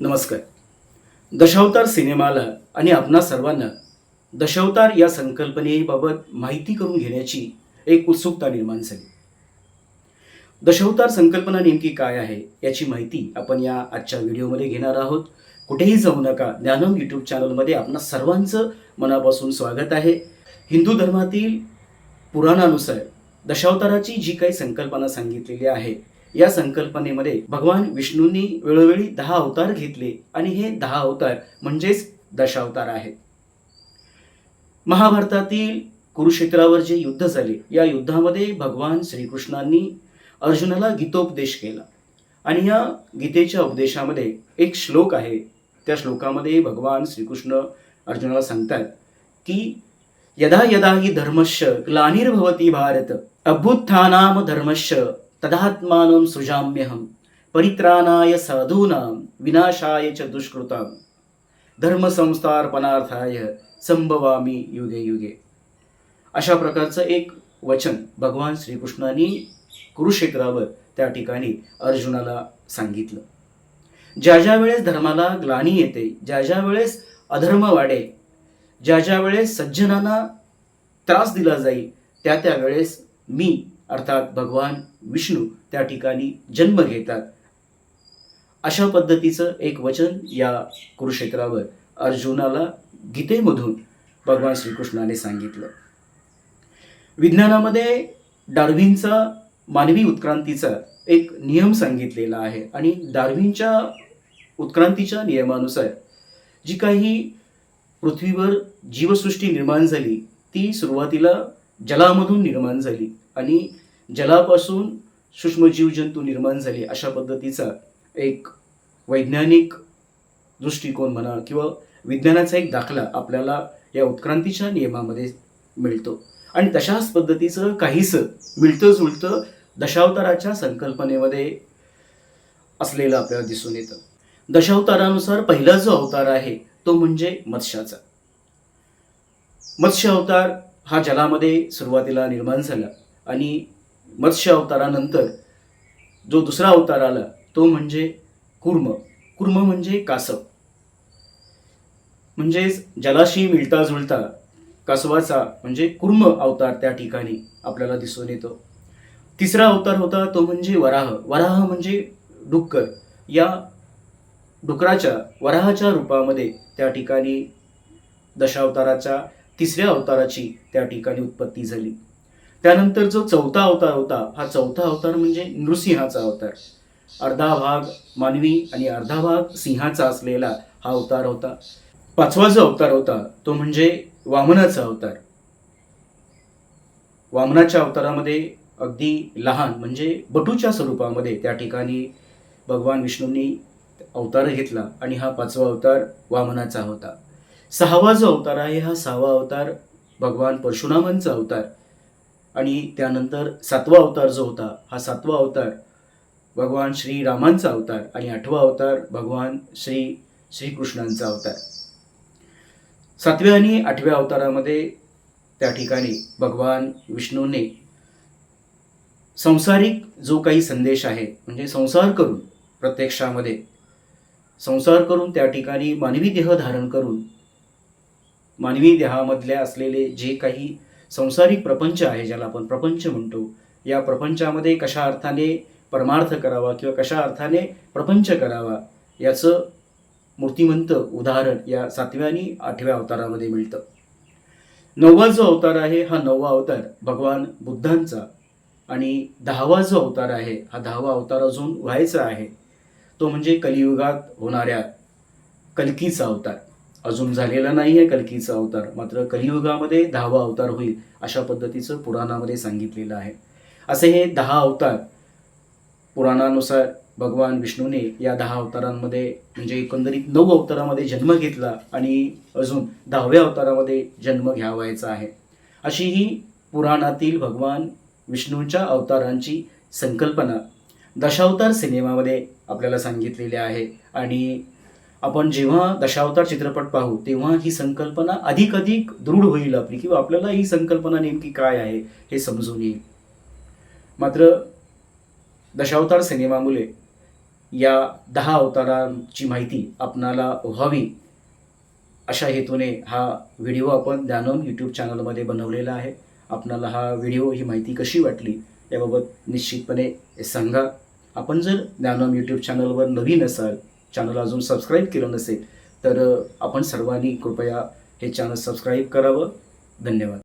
नमस्कार. दशावतार सिनेमाला आणि आपणा सर्वांना दशावतार या संकल्पनेबाबत माहिती करून घेण्याची एक उत्सुकता निर्माण झाली. दशावतार संकल्पना नेमकी काय आहे याची माहिती आपण या आजच्या व्हिडिओमध्ये घेणार आहोत. कुठेही जाऊ नका ज्ञानम यूट्यूब चॅनलमध्ये आपणा सर्वांचं मनापासून स्वागत आहे. हिंदू धर्मातील पुराणानुसार दशावताराची जी काही संकल्पना सांगितलेली आहे या संकल्पनेमध्ये भगवान विष्णूंनी वेळोवेळी दहा अवतार घेतले आणि हे दहा अवतार म्हणजेच दशावतार आहेत. महाभारतातील कुरुक्षेत्रावर जे युद्ध झाले या युद्धामध्ये भगवान श्रीकृष्णांनी अर्जुनाला गीतोपदेश केला. आणि या गीतेच्या उपदेशामध्ये एक श्लोक आहे. त्या श्लोकामध्ये भगवान श्रीकृष्ण अर्जुनाला सांगतात की यदा यदा ही धर्मस्य ग्लानिर्भवती भारत अभ्युत्थानाम धर्मश्च तदात्मानं सृजाम्यहं परित्राणाय साधूनां विनाशाय च दुष्कृतां। धर्मसंस्थार्पणार्थाय संभवामी युगे युगे। अशा प्रकारचं एक वचन भगवान श्रीकृष्णांनी कुरुक्षेत्रावर त्या ठिकाणी अर्जुनाला सांगितलं। ज्या ज्या वेळेस धर्माला ग्लानी येते ज्या ज्या वेळेस अधर्म वाढे ज्या ज्या वेळेस सज्जनांना त्रास दिला जाईल त्या त्या वेळेस मी अर्थात भगवान विष्णू त्या ठिकाणी जन्म घेतात. अशा पद्धतीचं एक वचन या कुरुक्षेत्रावर अर्जुनाला गीतेमधून भगवान श्रीकृष्णाने सांगितलं. विज्ञानामध्ये डार्विनचा मानवी उत्क्रांतीचा एक नियम सांगितलेला आहे आणि डार्विनच्या उत्क्रांतीच्या नियमानुसार जी काही पृथ्वीवर जीवसृष्टी निर्माण झाली ती सुरुवातीला जलामधून निर्माण झाली आणि जलापासून सूक्ष्मजीवजंतू निर्माण झाले अशा पद्धतीचा एक वैज्ञानिक दृष्टिकोन म्हणा किंवा विज्ञानाचा एक दाखला आपल्याला या उत्क्रांतीच्या नियमामध्ये मिळतो. आणि तशाच पद्धतीचं काहीसं मिळतं जुळतं दशावताराच्या संकल्पनेमध्ये असलेलं आपल्याला दिसून येतं. दशावतारानुसार पहिला जो अवतार आहे तो म्हणजे मत्स्याचा. मत्स्य अवतार हा जलामध्ये सुरुवातीला निर्माण झाला आणि मत्स्य अवतारानंतर जो दुसरा अवतार आला तो म्हणजे कुर्म. कुर्म म्हणजे कासव. म्हणजेच जलाशी मिळता जुळता कासवाचा म्हणजे कुर्म अवतार त्या ठिकाणी आपल्याला दिसून येतो. तिसरा अवतार होता तो म्हणजे वराह. वराह म्हणजे डुक्कर. या डुकराच्या वराहाच्या रूपामध्ये त्या ठिकाणी दशावताराच्या तिसऱ्या अवताराची त्या ठिकाणी उत्पत्ती झाली. त्यानंतर जो चौथा अवतार होता हा चौथा अवतार म्हणजे नृसिंहाचा अवतार. अर्धा भाग मानवी आणि अर्धा भाग सिंहाचा असलेला हा अवतार होता. पाचवा जो अवतार होता तो म्हणजे वामनाचा अवतार. वामनाच्या अवतारामध्ये अगदी लहान म्हणजे बटूच्या स्वरूपामध्ये त्या ठिकाणी भगवान विष्णूंनी अवतार घेतला आणि हा पाचवा अवतार वामनाचा होता. सहावा जो अवतार आहे हा सहावा अवतार भगवान परशुरामांचा अवतार. आणि त्यानंतर सातवा अवतार जो होता हा सातवा अवतार भगवान श्रीरामांचा अवतार आणि आठवा अवतार भगवान श्री श्रीकृष्णांचा अवतार. सातव्या आणि आठव्या अवतारामध्ये त्या ठिकाणी भगवान विष्णूने संसारिक जो काही संदेश आहे म्हणजे संसार करून प्रत्यक्षामध्ये संसार करून त्या ठिकाणी मानवी देह धारण करून मानवी देहामधल्या असलेले जे काही संसारिक प्रपंच आहे ज्याला आपण प्रपंच म्हणतो. या प्रपंचामध्ये कशा अर्थाने परमार्थ करावा किंवा कशा अर्थाने प्रपंच करावा याचं मूर्तिमंत उदाहरण या सातव्या आणि आठव्या अवतारामध्ये मिळतं. नववा जो अवतार आहे हा नववा अवतार भगवान बुद्धांचा आणि दहावा जो अवतार आहे हा दहावा अवतार अजून व्हायचा आहे. तो म्हणजे कलियुगात होणाऱ्या कलकीचा अवतार. अजून झालेला नाही आहे कलकीचा अवतार. मात्र कलियुगामध्ये दहावा अवतार होईल अशा पद्धतीचं पुराणामध्ये सांगितलेलं आहे. असे हे दहा अवतार पुराणानुसार भगवान विष्णूने या दहा अवतारांमध्ये म्हणजे एकंदरीत नऊ अवतारामध्ये जन्म घेतला आणि अजून दहाव्या अवतारामध्ये जन्म घ्यावायचा आहे. अशी ही पुराणातील भगवान विष्णूंच्या अवतारांची संकल्पना दशावतार सिनेमामध्ये आपल्याला सांगितलेली आहे. आणि आपण जेव्हा दशावतार चित्रपट पाहू तेव्हा ही संकल्पना अधिक अधिक दृढ होईल आपली किंवा आपल्याला ही संकल्पना नेमकी काय आहे हे समजून येईल. मात्र दशावतार सिनेमामुळे या दहा अवतारांची माहिती आपणाला व्हावी अशा हेतूने हा व्हिडिओ आपण ज्ञानम यूट्यूब चॅनलमध्ये बनवलेला आहे. आपणाला हा व्हिडिओ ही माहिती कशी वाटली याबाबत निश्चितपणे सांगा. आपण जर ज्ञानम यूट्यूब चॅनलवर नवीन असाल चॅनल अजून सबस्क्राईब केलं नसेल तर आपण सर्वांनी कृपया हे चॅनल सबस्क्राईब करावं. धन्यवाद.